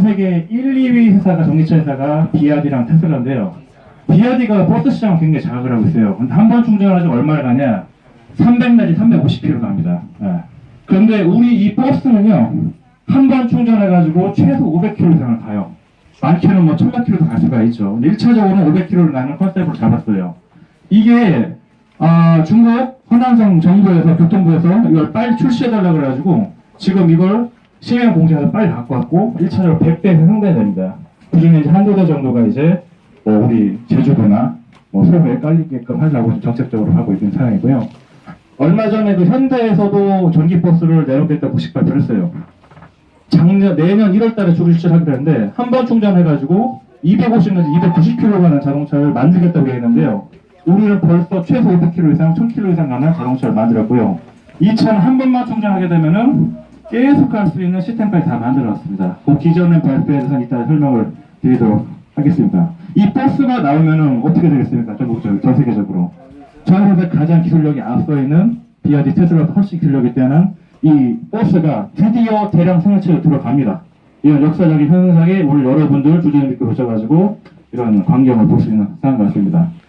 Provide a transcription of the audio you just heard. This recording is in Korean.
세계 1, 2위 회사가 전기차 회사가 비아디랑 테슬라인데요. 비아디가 버스 시장을 굉장히 장악을 하고 있어요. 근데 한 번 충전하지고 얼마를 가냐? 300 내지 350km 갑니다. 예. 그런데 우리 이 버스는요, 한 번 충전해가지고 최소 500km 이상을 가요. 많게는 뭐 1000km도 갈 수가 있죠. 근데 1차적으로는 500km를 나는 컨셉으로 잡았어요. 이게 아, 중국 허난성 정부에서 교통부에서 이걸 빨리 출시해달라 그래가지고 지금 이걸 시행 공제해서 빨리 갖고 왔고 1차적으로 100대에서 상당히 됩니다. 그중에 이제 한두 대 정도가 이제 뭐 우리 제주도나 뭐 서부에 깔리게끔 하려고 정책적으로 하고 있는 상황이고요. 얼마 전에 그 현대에서도 전기버스를 내놓겠다고 공식 발표를 했어요. 작년 내년 1월 달에 출시하기로 했는데 한 번 충전해가지고 250에서 290km 가는 자동차를 만들겠다고 했는데요. 우리는 벌써 최소 500km 이상, 1000km 이상 가는 자동차를 만들었고요. 이 차는 한 번만 충전하게 되면은 계속 갈수 있는 시스템까지 다 만들어놨습니다. 그 기존의 발표에 대해서 이따 설명을 드리도록 하겠습니다. 이 버스가 나오면은 어떻게 되겠습니까? 전국적으로, 전 세계적으로. 전 세계 가장 기술력이 앞서 있는 비아디 테슬라보다 훨씬 기술력이 뛰어난 이 버스가 드디어 대량 생산체로 들어갑니다. 이런 역사적인 현상에 오늘 여러분들 믿고 오셔가지고 이런 광경을 볼 수 있는 상황 같습니다.